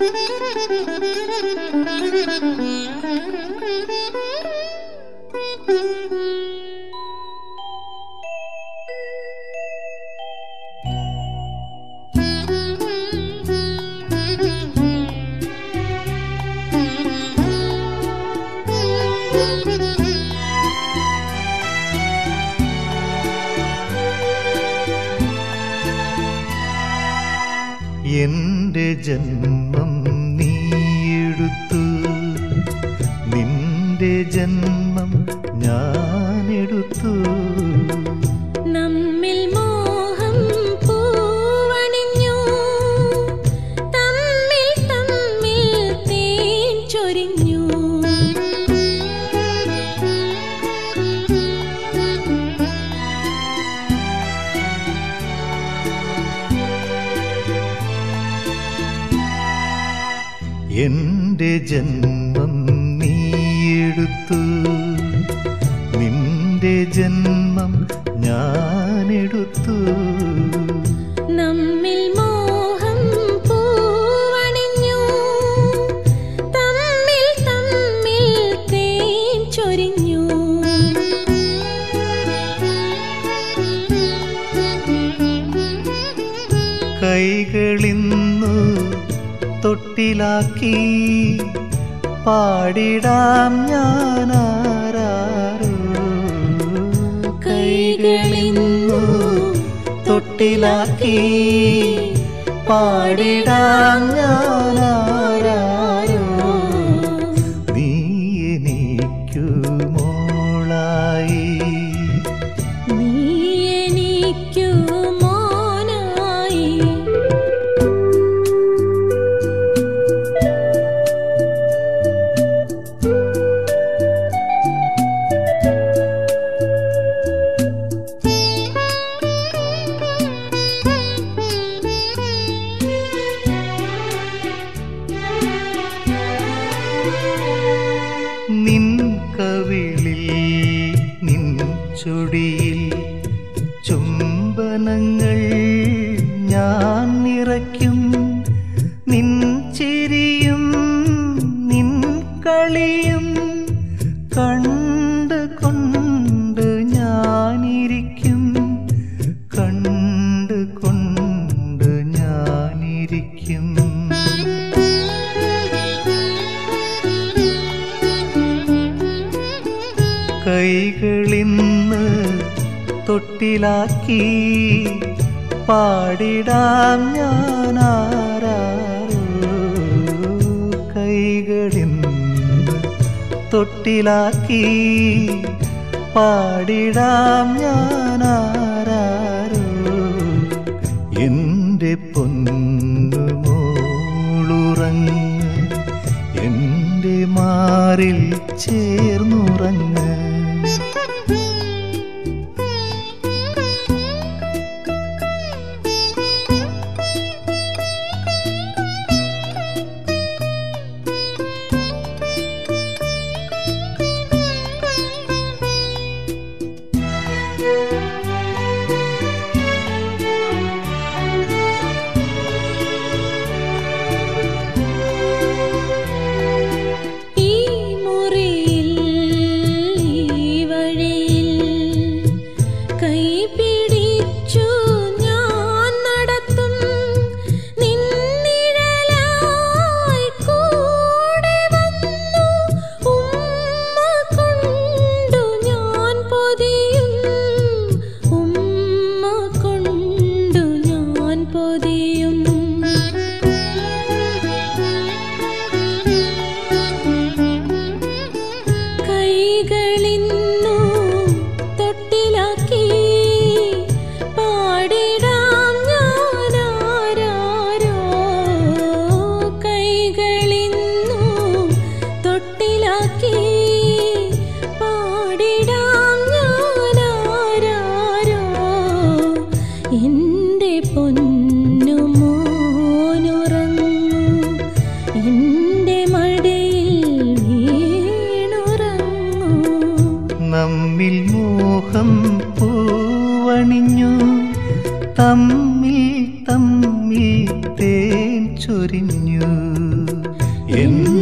Thank you. എന്റെ ജന്മം നീയെടുത്തു. നിന്റെ ജന്മം ഞാനെടുത്തു. എന്റെ ജന്മം നീയെടുത്തു. നിന്റെ ജന്മം ഞാനെടുത്തു. നമ്മിൽ മോഹം പൂവണിഞ്ഞു. തമ്മിൽ തമ്മിൽ തേൻ ചൊരിഞ്ഞു. കൈകളിന്നു തൊട്ടിലാക്കി പാടിടാം ഞാനാരാരോ? കൈകളിന്നു തൊട്ടിലാക്കി പാടിടാം ഞാനാരാരോ നിൻ കവിളിൽ നിൻ ചൊടിയിൽ ചുംബനങ്ങൾ ഞാൻ നിറയ്ക്കും. കൈകളിന്ന് തൊട്ടിലാക്കി പാടിടാം ഞാനാരാരോ. കൈകളിന്ന് തൊട്ടിലാക്കി പാടിടാം ഞാനാരാരോ. എന്റെ പൊന്നു മോളുറങ്ങ് എന്റെ മാറിൽ ചേർന്നുറങ്ങ്. നനഞ്ഞു തമ്മിൽ തമ്മിൽ തേൻ ചൊരിഞ്ഞു. എന്ന്